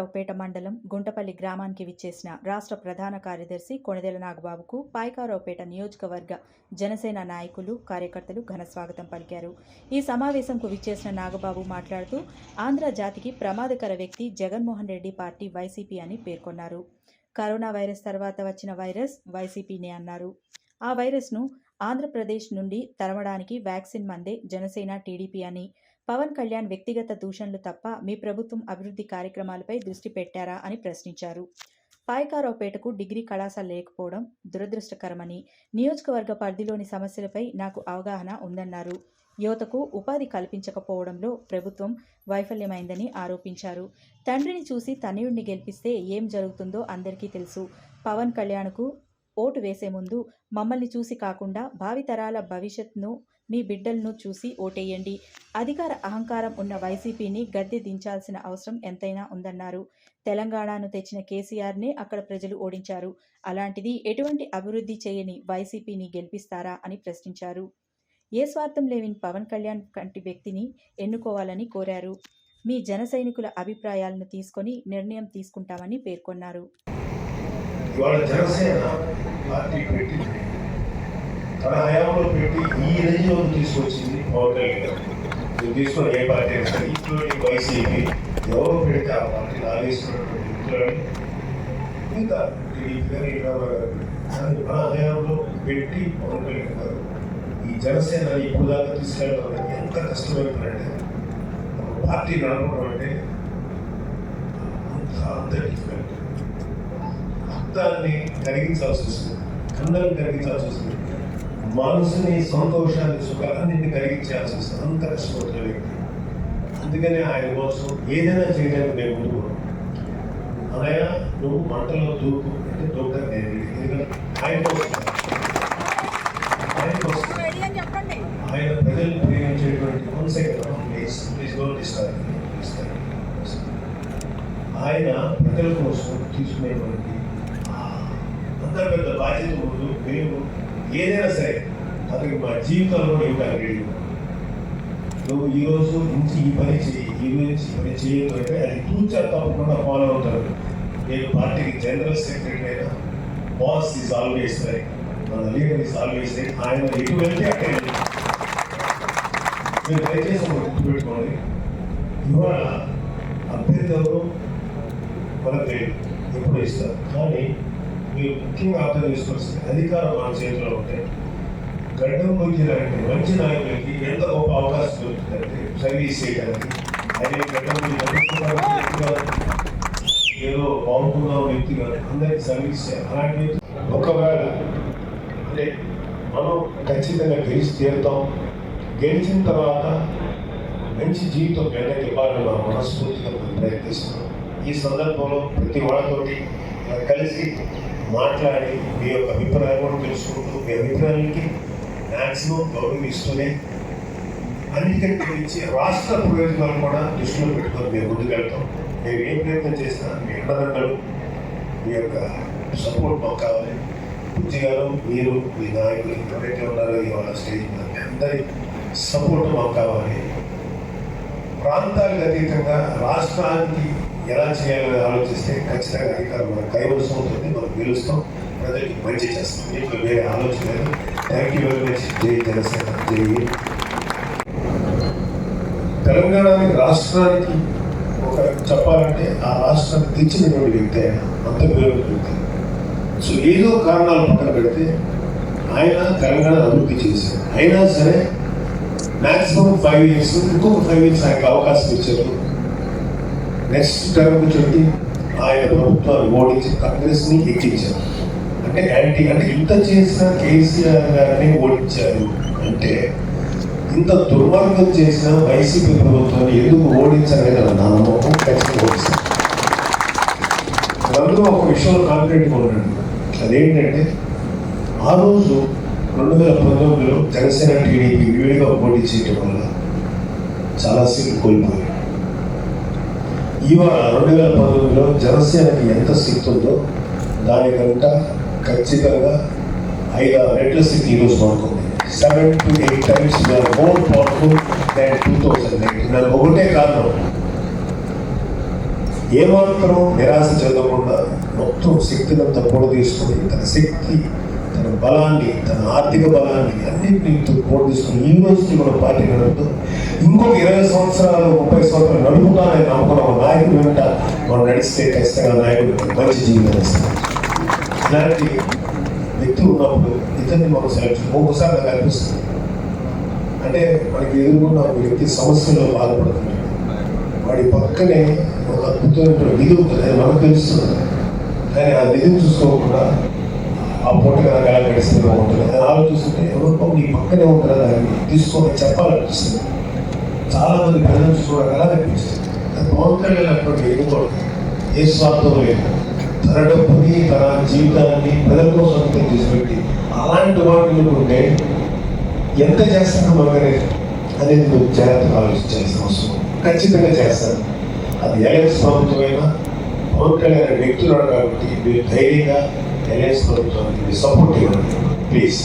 పాయకారావుపేట మండలం గుంటపల్లి గ్రామానికి విచ్చేసిన రాష్ట్ర ప్రధాన కార్యదర్శి కొణిదెల నాగబాబుకు పాయకారావుపేట నియోజకవర్గ జనసేన నాయకులు కార్యకర్తలు ఘన స్వాగతం పలికారు. ఈ సమావేశంకు విచ్చేసిన నాగబాబు మాట్లాడుతూ ఆంధ్ర జాతికి ప్రమాదకర వ్యక్తి జగన్మోహన్ రెడ్డి పార్టీ వైసీపీ అని పేర్కొన్నారు. కరోనా వైరస్ తర్వాత వచ్చిన వైరస్ వైసీపీనే అన్నారు. ఆ వైరస్ను ఆంధ్రప్రదేశ్ నుండి తరమడానికి వ్యాక్సిన్ మందే జనసేన టీడీపీ అని పవన్ కళ్యాణ్ వ్యక్తిగత దూషణలు తప్ప మీ ప్రభుత్వం అభివృద్ధి కార్యక్రమాలపై దృష్టి పెట్టారా అని ప్రశ్నించారు. పాయకారావుపేటకు డిగ్రీ కళాశాల లేకపోవడం దురదృష్టకరమని నియోజకవర్గ పరిధిలోని సమస్యలపై నాకు అవగాహన ఉందన్నారు. యువతకు ఉపాధి కల్పించకపోవడంలో ప్రభుత్వం వైఫల్యమైందని ఆరోపించారు. తండ్రిని చూసి తనయుడిని గెలిపిస్తే ఏం జరుగుతుందో అందరికీ తెలుసు. పవన్ కళ్యాణ్కు ఓటు వేసే ముందు మమ్మల్ని చూసి కాకుండా భావితరాల భవిష్యత్ను మీ బిడ్డలను చూసి ఓటేయండి. అధికార అహంకారం ఉన్న వైసీపీని గద్దె దించాల్సిన అవసరం ఎంతైనా ఉందన్నారు. తెలంగాణను తెచ్చిన కేసీఆర్నే అక్కడ ప్రజలు ఓడించారు. అలాంటిది ఎటువంటి అభివృద్ధి చేయని వైసీపీని గెలిపిస్తారా అని ప్రశ్నించారు. ఏ స్వార్థం లేని పవన్ కళ్యాణ్ కంటి వ్యక్తిని ఎన్నుకోవాలని కోరారు. మీ జన సైనికుల అభిప్రాయాలను తీసుకొని నిర్ణయం తీసుకుంటామని పేర్కొన్నారు. ఇవాళ తన హయాంలో పెట్టి ఈ రేంజ్లో తీసుకొచ్చింది పవన్ కళ్యాణ్ గారు. మీరు ఏ పార్టీ అయినా సరే ఇంక్లూడింగ్ వైసీపీ ఎవరు పెడితే ఆ పార్టీ ఆదేశిస్తున్నటువంటి వ్యక్తులని ఇంకా టీడీపీ గారు కానీ మన హయాంలో పెట్టి పవన్ కళ్యాణ్ గారు ఈ జనసేన ఇప్పుడు దాకా తీసుకెళ్ళడం ఎంత కష్టమైపోయిందంటే ఒక పార్టీ నడపడం అంటే అంత అంత డిఫికల్ట్ రక్తాన్ని కలిగించాల్సి వస్తుంది. అందరం కలిగించాల్సి వస్తుంది. మనసుని సంతోషాన్ని సుఖాన్ని కలిగించాల్సి వస్తుంది అంత కష్టపడుతున్న వ్యక్తి. అందుకనే ఆయన కోసం ఏదైనా చేయడానికి నేను ముందుకు అనయ్య నువ్వు మంటల్లో దూకు అంటే దూకడం ready. ఎందుకంటే ఆయన కోసం. ఆయన కోసం. రెడీ అని చెప్పండి. ఆయన ప్రజలు ప్రేమించేటువంటి ప్లీజ్ ప్లీజ్ ఇస్తారు ఇస్తారు ఆయన ప్రజల కోసం తీసుకునేటువంటి అంత పెద్ద బాధ్యత ముందు మేము ఏదైనా సరే అతనికి మా జీవితంలో ఇవ్వాలి రెడీ నువ్వు ఈరోజు నుంచి ఈ పని చేయి ఈ నుంచి ఈ పని చేయదు అంటే అది తూచా తప్పకుండా ఫాలో అవుతారు నేను పార్టీకి జనరల్ సెక్రటరీ అయినా బాస్ ఈజ్ ఆల్వేస్ రైట్ మన లీడర్ ఈజ్ ఆల్వేస్ రైట్ ఆయన ఎటు వెళ్తే అక్కడ మీరు దయచేసి ఒకటి గుర్తుపెట్టుకోండి ఇవాళ అభ్యర్థులు మనకు ఎప్పుడు ఇస్తారు? కానీ మీరు ముఖ్యంగా అర్థం చేసుకోవాల్సింది అధికారం మన చేతిలో ఉంటే గడ్డం పొందినటువంటి మంచి నాయకులకి ఎంత గొప్ప అవకాశం దొరుకుతుందంటే సర్వీస్ చేయడానికి. అదే గడ్డం ఏదో బాగుంటున్న వ్యక్తి కానీ అందరికి సర్వీస్ అలాంటి ఒకవేళ అంటే మనం ఖచ్చితంగా గెలిచి తీరుతాం. గెలిచిన తర్వాత మంచి జీవితం పేదకి ఇవ్వాలని మనం మనస్ఫూర్తిగా ప్రయత్నిస్తున్నాం ఈ సందర్భంలో ప్రతి వాళ్ళతోటి కలిసి మాట్లాడి మీ యొక్క అభిప్రాయం కూడా తెలుసుకుంటూ మీ అభిప్రాయాలకి మ్యాక్సిమం గౌరవిస్తూనే అన్నిటికంటే గురించి రాష్ట్ర ప్రయోజనాలు కూడా దృష్టిలో పెట్టుకొని మేము ముందుకెళ్తాం మేము ఏం ప్రయత్నం చేసినా మీ అండదండలు మీ యొక్క సపోర్ట్ మాకు కావాలి. బుద్ధి గారు మీరు మీ నాయకులు ఎవరైతే ఉన్నారో ఇవాళ స్టేజ్ మీద మీ అందరి సపోర్ట్ మాకు కావాలి. ప్రాంతాలకు అతీతంగా రాష్ట్రానికి ఎలా చేయాలని ఆలోచిస్తే ఖచ్చితంగా అధికారం మనకు కైవసం ఉంటుంది మనం గెలుస్తాం ప్రజలకి మంచి చేస్తాం. దీంట్లో వేరే ఆలోచన లేదు. థ్యాంక్ యూ వెరీ మచ్ జై జనసేన జై వీర్. రాష్ట్రానికి ఒక చెప్పాలంటే ఆ రాష్ట్రాన్ని తెచ్చినటువంటి వ్యక్తి ఆయన అంత పేరు వ్యక్తి. సో ఏదో కారణాలు పక్కన పెడితే ఆయన తెలంగాణ అభివృద్ధి చేశారు అయినా సరే మ్యాక్సిమం ఫైవ్ ఇయర్స్ ఇంకొక ఫైవ్ ఇయర్స్ ఆయనకు అవకాశం ఇచ్చారు. నెక్స్ట్ టర్మ్ చెప్పి ఆయన ప్రభుత్వాన్ని ఓడించి కాంగ్రెస్ని ఎక్కించారు అంటే యాంటీ అంటే ఇంత చేసిన కేసీఆర్ గారిని ఓడించారు అంటే ఇంత దుర్మార్గం చేసిన వైసీపీ ప్రభుత్వాన్ని ఎందుకు ఓడించారనేది నా నమ్మకం ఖచ్చితంగా ఓడిస్తారు అందులో ఒక విషయంలో కాన్ఫిడెంట్గా ఉండండి అదేంటంటే ఆ రోజు రెండు వేల పంతొమ్మిదిలో జనసేన టీడీపీ విడిగా పోటీ చేయడం వల్ల చాలా సీట్లు కోల్పోయారు. ఇవాళ రెండు వేల పంతొమ్మిదిలో జనసేనకి ఎంత శక్తి ఉందో దానికంట ఖచ్చితంగా ఐదు ఆరు రెట్ల శక్తి ఈరోజు మనకుంది seven to eight times more powerful than two thousand nineteen దానికి ఒకటే కారణం. ఏమాత్రం నిరాశ చెందకుండా మొత్తం శక్తినంతా కూడా తీసుకుని తన శక్తి తన బలాన్ని తన ఆర్థిక బలాన్ని అన్నింటితో కూడా యూనివర్సిటీ ఈ పార్టీ నడుపుతూ ఇంకొక ఇరవై సంవత్సరాలు ముప్పై సంవత్సరాలు నడుపుతానని నమ్ముకున్న ఒక నాయకుడు వెంట మనం నడిస్తే ఖచ్చితంగా నాయకుడు మంచి జీవితం ఇస్తాం ఇలాంటి వ్యక్తి ఉన్నప్పుడు ఇతన్ని మనం సెలెక్ట్ ఒక్కోసారి నాకు అనిపిస్తుంది. అంటే మనకి ఎదుర్కొన్న ఒక వ్యక్తి సమస్యలో బాధపడుతుంది వాడి పక్కనే ఒక అద్భుతమైన నిధి ఉంటుంది. అది మనకు తెలుస్తుంది. కానీ ఆ నిధిని చూసుకోకుండా ఆ పూట కనుక ఎలా గడిస్తే బాగుంటుంది అని ఆలోచిస్తుంటే ఎవరికో నీ పక్కనే ఉంటుందా దాన్ని తీసుకొని చెప్పాలనిపిస్తుంది. చాలా మంది ప్రజలు చూడగల అనిపిస్తుంది? అది పవన్ కళ్యాణ్ అటువంటి ఎదుగుతాడు ఏ స్వార్థం లేదు తన డబ్బుని తన జీవితాన్ని ప్రజల కోసం అంతా అలాంటి వాటిని ఉంటే ఎంత చేస్తాను మనమే అనేది మీరు జాగ్రత్తగా ఆలోచించాల్సిన అవసరం. ఖచ్చితంగా చేస్తారు అది ఎలయన్స్ ప్రభుత్వమైనా పవన్ కళ్యాణ్ వ్యక్తులు కాబట్టి మీరు ధైర్యంగా ఎలయన్స్ ప్రభుత్వానికి సపోర్ట్ ఇవ్వండి ప్లీజ్